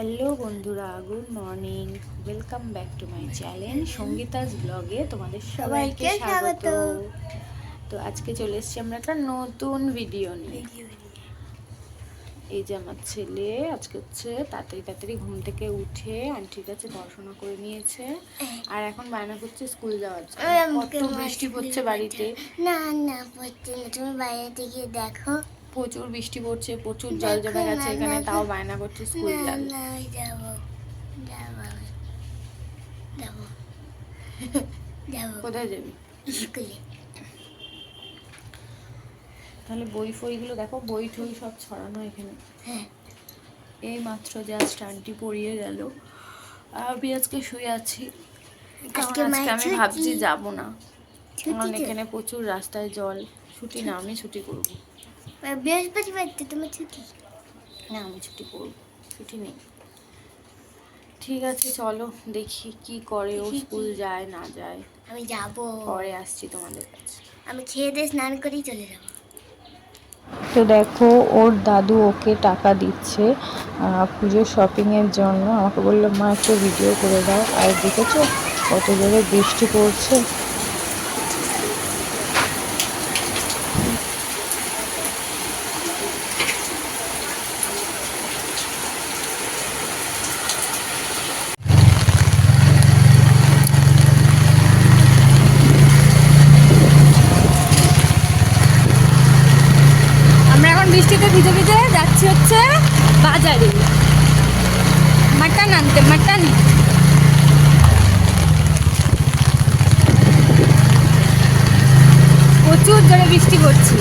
Hello বন্ধুরা good morning. Welcome back to my channel সঙ্গীতাজ ব্লগে তোমাদের সবাইকে স্বাগত। তো আজকে চলে এসেছি আমরা একটা নতুন ভিডিও নিয়ে। এই যে আমার ছেলে আজকে হচ্ছে তাড়াতাড়ি তাড়াতাড়ি ঘুম থেকে উঠে আন্টির কাছে পড়াশোনা করে নিয়েছে। আর এখন বায়না করছে স্কুল যাওয়ার জন্য। কত বৃষ্টি পড়ছে বাড়িতে। না না পড়ছে না। তুমি বাইরে থেকে দেখো। প্রচুর বৃষ্টি পড়ছে প্রচুর জল জমে গেছে এখানে তাও বায়না করছে স্কুল যাবে। কোথায় যাবি? স্কুলে। তাহলে বই ফইগুলো দেখো বই টই সব ছড়ানো এখানে। হ্যাঁ। এই মাত্র জাস্ট আন্টি পড়িয়ে গেল। আর আমি আজকে শুয়ে আছি। আজকে আমি ভাবছি যাব না। কারণ এখানে প্রচুর রাস্তায় জল। ছুটি না আমি ছুটি করব। বৃহস্পতিবার তো তোমার ছুটি। না আমি ছুটি করব ছুটি নেই। ঠিক আছে চলো দেখি কি করে ও স্কুল যায় না যায়। আমি যাব। পরে আসছি তোমাদের কাছে। আমি খেয়ে দিয়ে স্নান করেই চলে যাব। তো দেখো ওর দাদু ওকে টাকা দিচ্ছে আহ, পুজোর শপিংয়ের জন্য। আমাকে বলল মা একটু ভিডিও করে দাও। আর দেখেছ কত জোরে বৃষ্টি পড়ছে আমরা এখন বৃষ্টিতে ভিজে ভিজে যাচ্ছি হচ্ছে বাজারে। মাটন আনতে, মাটন। প্রচুর জোরে বৃষ্টি পড়ছে।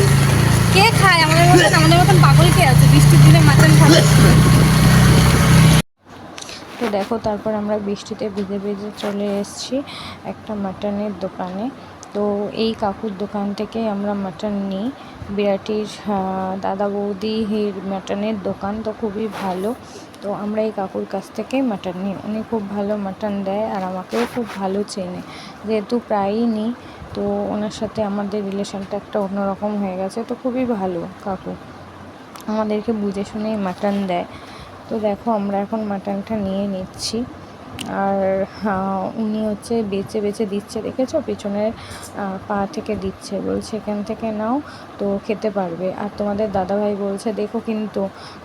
কে খায়? আমাদের মতন আমাদের মতন পাগল কে আছে? বৃষ্টির দিনে মাটন খাবে? তো দেখো, তারপর আমরা বৃষ্টিতে ভিজে ভিজে চলে এসেছি একটা মাটনের দোকানে। তো এই কাকুর দোকান থেকে আমরা মাটন নিই। বিরাটির দাদা বৌদির মাটনের দোকান তো খুবই ভালো। তো আমরা এই কাকুর কাছ থেকেই মাটন নিই। উনি খুব ভালো মাটন দেয় আর আমাকেও খুব ভালো চেনে। যেহেতু প্রায়ই নিই, তো ওনার সাথে আমাদের রিলেশনটা একটা অন্যরকম হয়ে গেছে। তো খুবই ভালো কাকু। আমাদেরকে বুঝে শুনেই মাটন দেয়। তো দেখো আমরা এখন মাটনটা নিয়ে নিচ্ছি। আর উনি হচ্ছে বেচে বেচে দিচ্ছে, দেখেছ? পেছনের পা থেকে দিচ্ছে। বলছে, এখান থেকে নাও, তো খেতে পারবে। আর তোমাদের দাদাভাই বলছে, দেখো কিন্তু,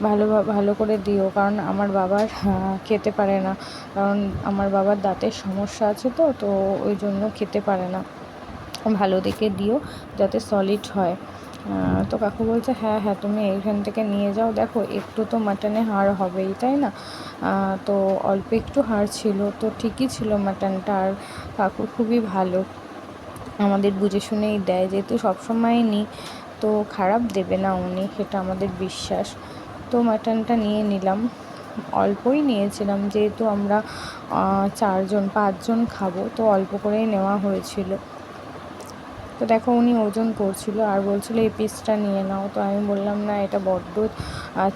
ভালো ভালো করে দিও, কারণ আমার বাবার খেতে পারে না। কারণ আমার বাবার দাঁতের সমস্যা আছে তো তো ওই জন্য খেতে পারে না। ভালো দেখে দিও, যাতে সলিড হয়। তো কাকু বলছে হ্যাঁ হ্যাঁ তুমি এইখান থেকে নিয়ে যাও। দেখো, একটু তো মাটনে হাড় হবেই, তাই না? তো অল্প একটু হাড় ছিল, তো ঠিকই ছিল মাটনটা আর কাকু খুবই ভালো। আমাদের বুঝে শুনেই দেয়, যেহেতু সবসময় নিই তো খারাপ দেবে না উনি, সেটা আমাদের বিশ্বাস। তো মাটনটা নিয়ে নিলাম। অল্পই নিয়েছিলাম, যেহেতু আমরা চারজন, পাঁচজন খাব, তো অল্প করেই নেওয়া হয়েছিল। তো দেখো উনি ওজন করছিল আর বলছিল, এই পিসটা নিয়ে নাও। তো আমি বললাম, না, এটা বড্ড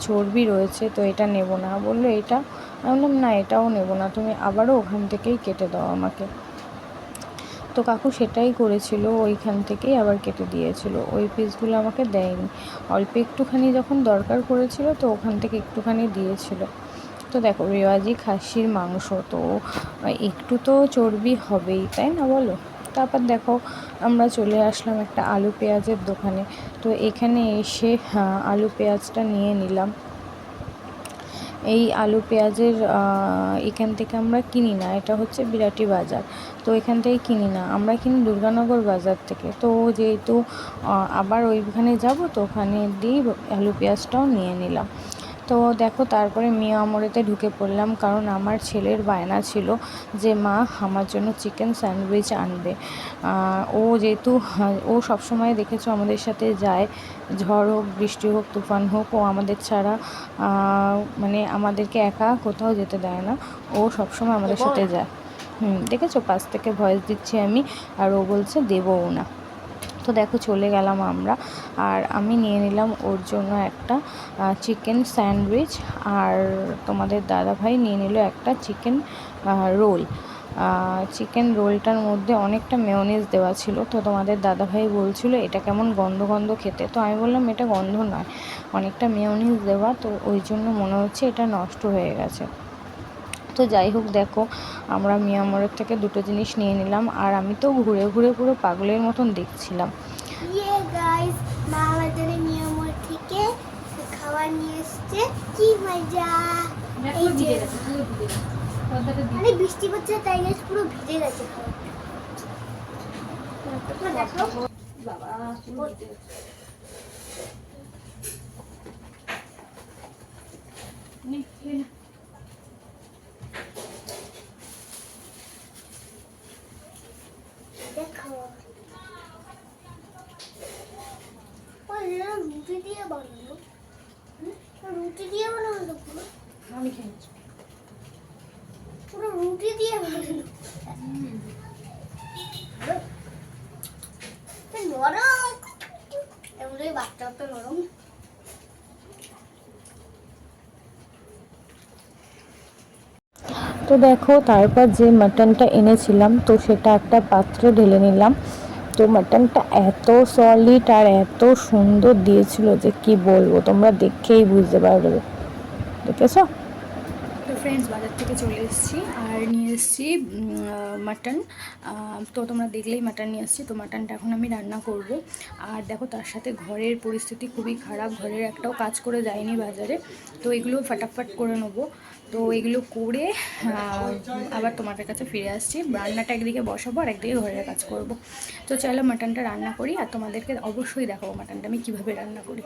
চর্বি রয়েছে, তো এটা নেব না। বলল, এটা? আমি বললাম, না, এটাও নেব না, তুমি আবারও ওখান থেকেই কেটে দাও আমাকে। তো কাকু সেটাই করেছিল, ওইখান থেকেই আবার কেটে দিয়েছিল। ওই পিসগুলো আমাকে দেয়নি। অল্প একটুখানি যখন দরকার পড়েছিল তো ওখান থেকে একটুখানি দিয়েছিল। তো দেখো, রেওয়াজি খাসির মাংস, তো একটু তো চর্বি হবেই, তাই না বলো? তারপর দেখো আমরা চলে আসলাম একটা আলু পেঁয়াজের দোকানে। তো এখানে এসে হ্যাঁ, আলু পেঁয়াজটা নিয়ে নিলাম। এই আলু পেঁয়াজের এখান থেকে আমরা কিনি না এটা হচ্ছে বিরাটি বাজার। তো এখান থেকে কিনি না আমরা কিনি দুর্গানগর বাজার থেকে। তো যেহেতু আবার ওইখানে যাব তো ওখানে দিয়ে আলু পেঁয়াজটাও নিয়ে নিলাম। তো দেখো তারপরে মিয়া আমরেতে ঢুকে পড়লাম কারণ আমার ছেলের বায়না ছিল যে মা আমার জন্য চিকেন স্যান্ডউইচ আনবে। ও যেহেতু ও সবসময় দেখেছ আমাদের সাথে যায় ঝড় হোক বৃষ্টি হোক তুফান হোক ও আমাদের ছাড়া মানে আমাদেরকে একা কোথাও যেতে দেয় না। ও সবসময় আমাদের সাথে যায়। হুম দেখেছ? পাশ থেকে ভয়েস দিচ্ছি আমি আর ও বলছে দেবও না। তো দেখো চলে গেলাম আমরা। আর আমি নিয়ে নিলাম ওর জন্য একটা চিকেন স্যান্ডউইচ আর তোমাদের দাদা ভাই নিয়ে নিল একটা চিকেন রোল চিকেন রোলটার মধ্যে অনেকটা মেয়োনিজ দেওয়া ছিল। তো তোমাদের দাদাভাই বলছিল, এটা কেমন গন্ধ গন্ধ খেতে? তো আমি বললাম, এটা গন্ধ নয়, অনেকটা মেয়োনিজ দেওয়া। তো ওই জন্য মনে হচ্ছে এটা নষ্ট হয়ে গেছে। তো যাই হোক দেখো আমরা মিয়ামরের থেকে দুটো জিনিস নিয়ে নিলাম আর আমি তো ঘুরে ঘুরে পুরো পাগলের মতন দেখছিলাম। ইয়ে মা আমাদের থেকে খাবার নিয়ে এসছে। কি মজা! এই যে। বৃষ্টি পড়ছে তাই পুরো ভিজে গেছে। খাবারটা দেখো দেখো ও, এটা রুটি দিয়ে বানানো হুম? রুটি দিয়ে বানানো তো পুরো আমি খেয়েছি পুরো রুটি দিয়ে বানানো এ নরম এমনি বাচ্চা তো নরম তো দেখো, তারপর যে মাটনটা এনেছিলাম, তো সেটা একটা পাত্রে ঢেলে নিলাম। তো মাটনটা এত সলিড আর এত সুন্দর দিয়েছিল যে কি বলব, তোমরা দেখেই বুঝতে পারবে। দেখেছ? ফ্রেন্ডস বাজার থেকে চলে এসেছি আর নিয়ে এসেছি মাটন তো তোমরা দেখলেই মাটন নিয়ে এসেছি। তো মাটনটা এখন আমি রান্না করব। আর দেখো তার সাথে ঘরের পরিস্থিতি খুবই খারাপ। ঘরের একটাও কাজ করে যায়নি বাজারে। তো এগুলো ফাটাফাট করে নেব। তো এগুলো করে আবার তোমাদের কাছে ফিরে আসছি। রান্নাটা একদিকে বসাবো আর একদিকে ঘরের কাজ করব। তো চলো মাটনটা রান্না করি। আর তোমাদেরকে অবশ্যই দেখাবো মাটনটা আমি কীভাবে রান্না করি।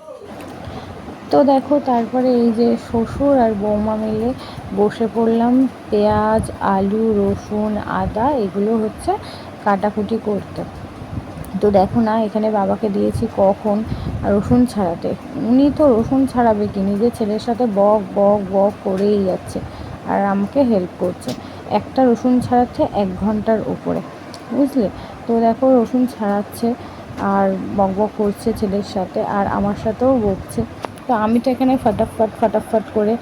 তো দেখো, তারপরে এই যে শ্বশুর আর বৌমা মিলে বসে পড়লাম পেঁয়াজ, আলু, রসুন, আদা, এগুলো হচ্ছে কাটাকুটি করতে। তো দেখো না, এখানে বাবাকে দিয়েছি কখন? রসুন ছাড়াতে। উনি তো রসুন ছাড়াবে কি? নিজের ছেলের সাথে বক বক বক করেই যাচ্ছে আর আমাকে হেল্প করছে। একটা রসুন ছাড়াচ্ছে এক ঘণ্টার উপরে, বুঝলে? তো দেখো, রসুন ছাড়াচ্ছে আর বক বক করছে ছেলের সাথে আর আমার সাথেও বকছে। তো আমি তো এখানে ফটাফট ফটাফট করে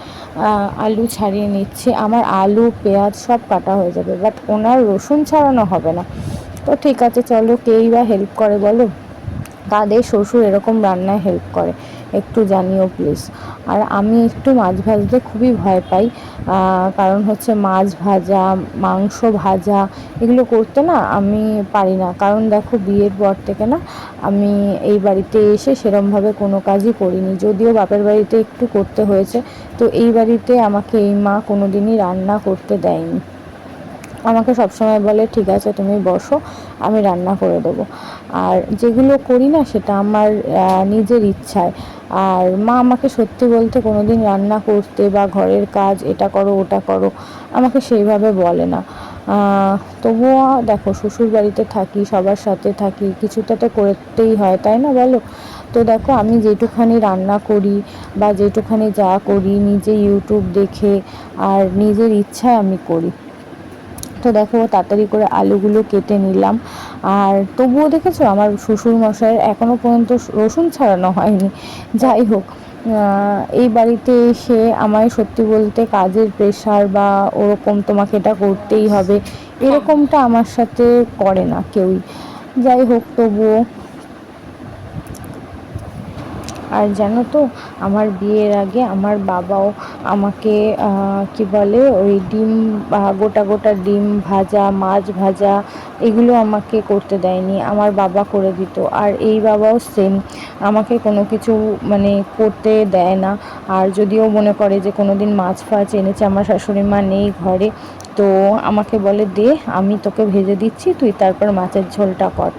আলু ছাড়িয়ে নিচ্ছি। আমার আলু, পেঁয়াজ সব কাটা হয়ে যাবে বাট ওনার রসুন ছাড়ানো হবে না। তো ঠিক আছে, চলো কেই বা হেল্প করে বলো? কাদের শ্বশুর এরকম রান্নায় হেল্প করে। একটু জানিও প্লিজ আর আমি একটু মাছ ভাজতে খুবই ভয় পাই কারণ হচ্ছে মাছ ভাজা, মাংস ভাজা, এগুলো করতে না আমি পারি না। কারণ দেখো বিয়ের পর থেকে না আমি এই বাড়িতে এসে সেরমভাবে কোনো কাজই করিনি। যদিও বাপের বাড়িতে একটু করতে হয়েছে, তো এই বাড়িতে আমাকে এই মা কোনো দিনই রান্না করতে দেয়নি। আমাকে সবসময় বলে, ঠিক আছে, তুমি বসো, আমি রান্না করে দেবো। আর যেগুলো করি না, সেটা আমার নিজের ইচ্ছায়। আর মা আমাকে সত্যি বলতে কোনো দিন রান্না করতে বা ঘরের কাজ, এটা করো, ওটা করো, আমাকে সেইভাবে বলে না। তবুও দেখো শ্বশুর বাড়িতে থাকি, সবার সাথে থাকি, কিছুটা তো করতেই হয়, তাই না বলো? তো দেখো, আমি যেটুখানি রান্না করি বা যেটুখানি যা করি, নিজে ইউটিউব দেখে আর নিজের ইচ্ছায় আমি করি। তো দেখো তাড়াতাড়ি করে আলুগুলো কেটে নিলাম। আর তবুও দেখেছ আমার শ্বশুর মশাইয়ের এখনও পর্যন্ত রসুন ছাড়ানো হয়নি। যাই হোক এই বাড়িতে এসে আমায় সত্যি বলতে কাজের প্রেশার বা ওরকম তোমাকে এটা করতেই হবে এরকমটা আমার সাথে করে না কেউই। যাই হোক তবুও আর জানো তো, আমার বিয়ের আগে আমার বাবাও আমাকে কি বলে, ওই ডিম গোটা গোটা ডিম ভাজা, মাছ ভাজা এগুলো আমাকে করতে দেয়নি, আমার বাবা করে দিত। আর এই বাবাও সেম আমাকে কোনো কিছু মানে করতে দেয় না। আর যদিও মনে করে যে কোনো দিন মাছ ফাছ এনেছে, আমার শাশুড়ি মা নেই ঘরে, তো আমাকে বলে, দে, আমি তোকে ভেজে দিচ্ছি, তুই তারপর মাছের ঝোলটা কর।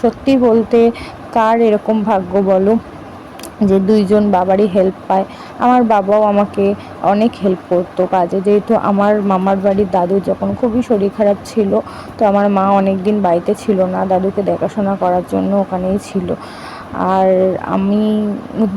সত্যি বলতে কার এরকম ভাগ্য বলো? যে দুইজন বাবারই হেল্প পায়। আমার বাবাও আমাকে অনেক হেল্প করতো কাজে। যেহেতু আমার মামার বাড়ির দাদু যখন খুবই শরীর খারাপ ছিল, তো আমার মা অনেক দিন বাড়িতে ছিল না। দাদুকে দেখাশোনা করার জন্য ওখানেই ছিল। আর আমি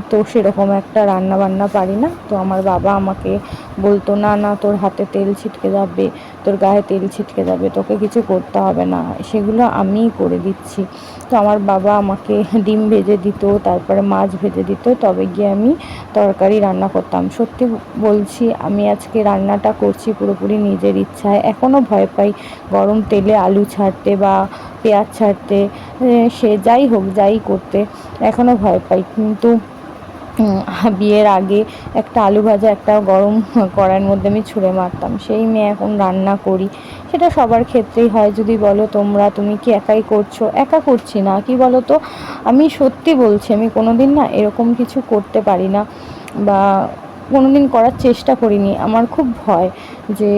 তো সেরকম একটা রান্না বান্না পারি না। তো আমার বাবা আমাকে বলতো, না না, তোর হাতে তেল ছিটকে যাবে। তোর গায়ে তেল ছিটকে যাবে, তোকে কিছু করতে হবে না, সেগুলো আমিই করে দিচ্ছি। তো আমার বাবা আমাকে ডিম ভেজে দিত, তারপরে মাছ ভেজে দিত, তবে গিয়ে আমি তরকারি রান্না করতাম। সত্যি বলছি, আমি আজকে রান্নাটা করছি পুরোপুরি নিজের ইচ্ছায়। এখনও ভয় পাই গরম তেলে আলু ছাড়তে বা পেঁয়াজ ছাড়তে সে যাই হোক, যাই করতে, এখনও ভয় পাই। কিন্তু বিয়ের আগে একটা আলু ভাজা, একটা গরম কড়াইয়ের মধ্যে আমি ছুঁড়ে মারতাম। সেই মেয়ে এখন রান্না করি। সেটা সবার ক্ষেত্রেই হয়। যদি বলো তোমরা, তুমি কি একাই করছ? একা করছি না। কি বলো তো আমি সত্যি বলছি, আমি কোনোদিন না এরকম কিছু করতে পারি না। বা কোনোদিন করার চেষ্টা করিনি। আমার খুব ভয় যে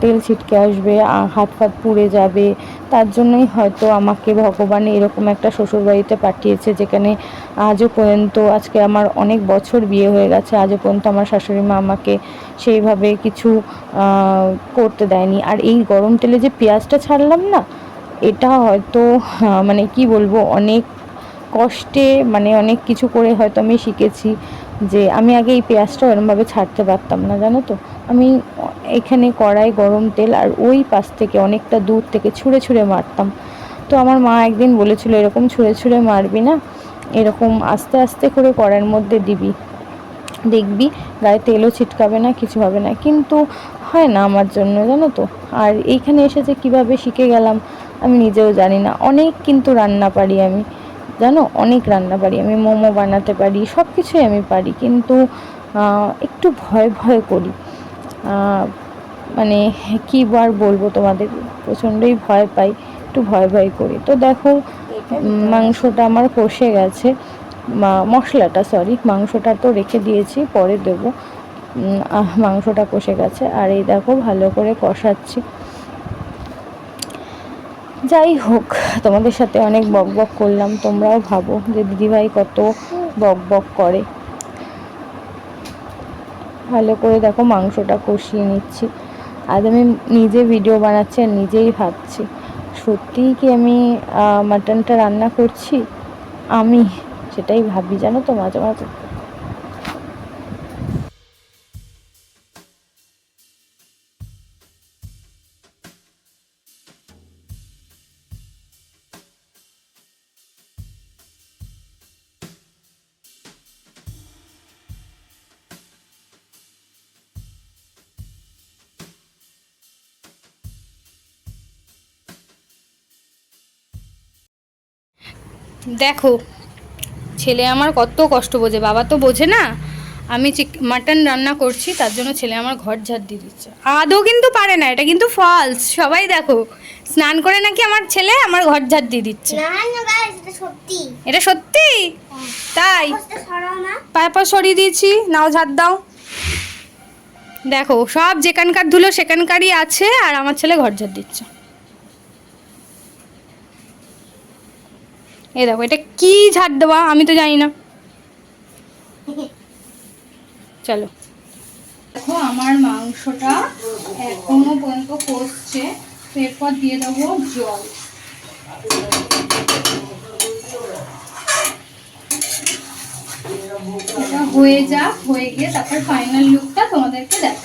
তেল ছিটকে আসবে হাত ফাত পুড়ে যাবে। তার জন্যই হয়তো আমাকে ভগবান এরকম একটা শ্বশুরবাড়িতে পাঠিয়েছে যেখানে আজও পর্যন্ত, আজকে আমার অনেক বছর বিয়ে হয়ে গেছে, আজও পর্যন্ত আমার শাশুড়ি মা আমাকে সেইভাবে কিছু করতে দেয়নি। আর এই গরম তেলে যে পেঁয়াজটা ছাড়লাম না, এটা হয়তো মানে কি বলব, অনেক কষ্টে মানে অনেক কিছু করে হয়তো আমি শিখেছি। যে আমি আগে এই পেঁয়াজটা এরমভাবে ছাড়তে পারতাম না, জানো তো? আমি এখানে কড়াই গরম তেল আর ওই পাশ থেকে অনেকটা দূর থেকে ছুঁড়ে ছুঁড়ে মারতাম। তো আমার মা একদিন বলেছিল, এরকম ছুঁড়ে ছুঁড়ে মারবি না, এরকম আস্তে আস্তে করে কড়াইয়ের মধ্যে দিবি। দেখবি গায়ে তেলও ছিটকাবে না, কিছু হবে না। কিন্তু হয় না আমার জন্য, জানো তো? আর এইখানে এসে যে কীভাবে শিখে গেলাম, আমি নিজেও জানি না। অনেক কিন্তু রান্না পারি আমি। জানো, অনেক রান্না পারি আমি মোমো বানাতে পারি সব কিছুই আমি পারি, কিন্তু একটু ভয় ভয় করি। মানে কী বার বলব তোমাদের? প্রচণ্ডই ভয় পাই, একটু ভয় ভয় করি। তো দেখো, মাংসটা আমার কষে গেছে। মশলাটা সরি মাংসটা তো রেখে দিয়েছি, পরে দেবো। মাংসটা কষে গেছে। আর এই দেখো, ভালো করে কষাচ্ছি। যাই হোক, তোমাদের সাথে অনেক বক বক করলাম। তোমরাও ভাবো যে দিদিভাই কত বক বক করে। ভালো করে দেখো মাংসটা কষিয়ে নিচ্ছি। আজ আমি নিজে ভিডিও বানাচ্ছি আর নিজেই ভাবছি। সত্যিই কি আমি মাটনটা রান্না করছি? আমি সেটাই ভাবি, জানো তো মাঝে মাঝে। দেখো ছেলে আমার কত কষ্ট বোঝে বাবা তো বোঝে না। আমি চিক মাটন রান্না করছি তার জন্য ছেলে আমার ঘর ঝাড় দিয়ে দিচ্ছে। আদৌ কিন্তু পারে না এটা কিন্তু ফলস সবাই দেখো। স্নান করে নাকি আমার ছেলে আমার ঘর ঝাড় দিয়ে দিচ্ছে? এটা সত্যি। তাই? পায়ে পা সরিয়ে দিয়েছি নাও ঝাড় দাও। দেখো সব যেখানকার ধুলো সেখানকারই আছে আর আমার ছেলে ঘর ঝাড় দিচ্ছে। এই দেখো, এটা কি ঝাড় দেওয়া আমি তো জানি না। চলো। দেখো, আমার মাংসটা এখনও পর্যন্ত কষছে। এরপর দিয়ে দেবো জল। এটা হয়ে যাক, হয়ে গিয়ে তারপর ফাইনাল লুকটা তোমাদেরকে দেখ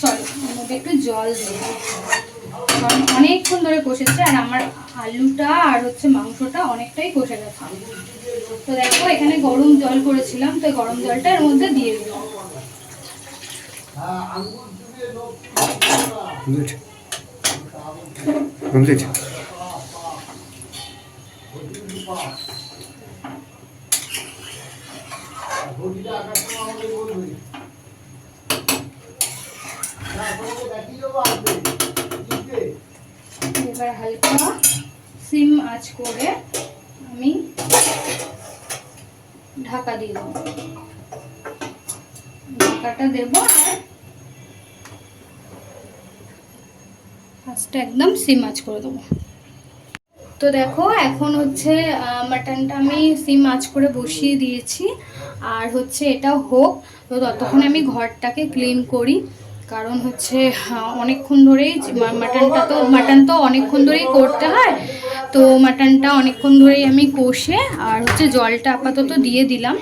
চলো একটু জল দিয়ে। কারণ অনেকক্ষণ ধরে কষেছে আর আমার আলুটা আর হচ্ছে মাংসটা অনেকটাই কষে গেছে তো দেখো এখানে গরম জল করেছিলাম তো গরম জলটা এর মধ্যে দিয়ে দিলাম. Complete. এবার হালকা সিম আঁচ করে আমি ঢাকা দিয়ে দেবো। ঢাকাটা দেবো আর একদম সিম আঁচ করে দেবো। তো দেখো, এখন হচ্ছে মাটনটা আমি সিম আঁচ করে বসিয়ে দিয়েছি। আর হচ্ছে এটা হোক, তো ততক্ষণ আমি ঘরটাকে ক্লিন করি। কারণ হচ্ছে অনেকক্ষণ ধরেই মাটনটা তো মাটন তো অনেকক্ষণ ধরেই করতে হয়। তো মাটনটা অনেকক্ষণ ধরেই আমি কষে আর হচ্ছে জলটা আপাতত দিয়ে দিলাম।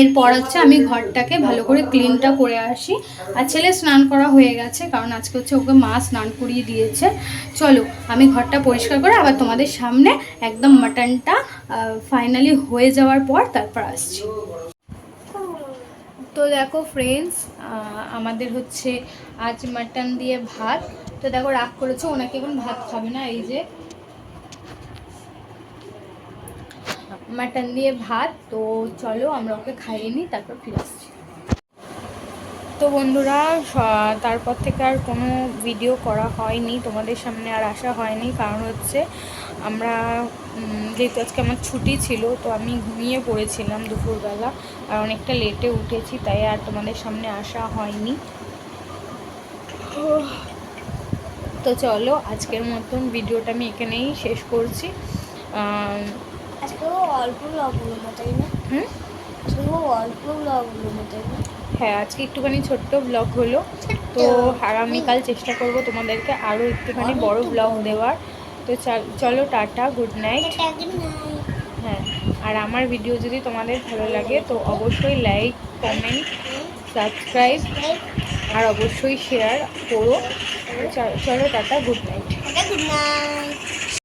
এরপর হচ্ছে আমি ঘরটাকে ভালো করে ক্লিনটা করে আসি। আর ছেলে স্নান করা হয়ে গেছে, কারণ আজকে হচ্ছে ওকে মা স্নান করিয়ে দিয়েছে। চলো, আমি ঘরটা পরিষ্কার করে আবার তোমাদের সামনে একদম মাটনটা ফাইনালি হয়ে যাওয়ার পর তারপর আসছি। তো দেখো ফ্রেন্ডস আমাদের হচ্ছে আজ মাটন দিয়ে ভাত। তো দেখো রাগ করেছে, ওনাকে এখন ভাত খাবে না, এই যে। মাটন দিয়ে ভাত, তো চলো আমরা ওকে খাইয়ে নিই, তারপর ফিরে তো বন্ধুরা তারপর থেকে আর কোনো ভিডিও করা হয়নি তোমাদের সামনে আর আসা হয়নি। কারণ হচ্ছে আমরা যেহেতু আজকে আমার ছুটি ছিল তো আমি ঘুমিয়ে পড়েছিলাম দুপুরবেলা। আর অনেকটা লেটে উঠেছি তাই আর তোমাদের সামনে আসা হয়নি। তো চলো আজকের মতন ভিডিওটা আমি এখানেই শেষ করছি। আম, আজকে ও অল্প ব্লগ তাই না? হুম? আজকে অল্প ব্লগ তাই না? হ্যাঁ আজকে একটুখানি ছোট্ট ব্লগ হলো। তো আগামীকাল চেষ্টা করব তোমাদেরকে আরও একটুখানি বড় ব্লগ দেওয়ার। তো চাল- চলো টাটা গুড নাইট হ্যাঁ আর আমার ভিডিও যদি তোমাদের ভালো লাগে তো অবশ্যই লাইক কমেন্ট সাবস্ক্রাইব আর অবশ্যই শেয়ার করো। চলো tata good night good night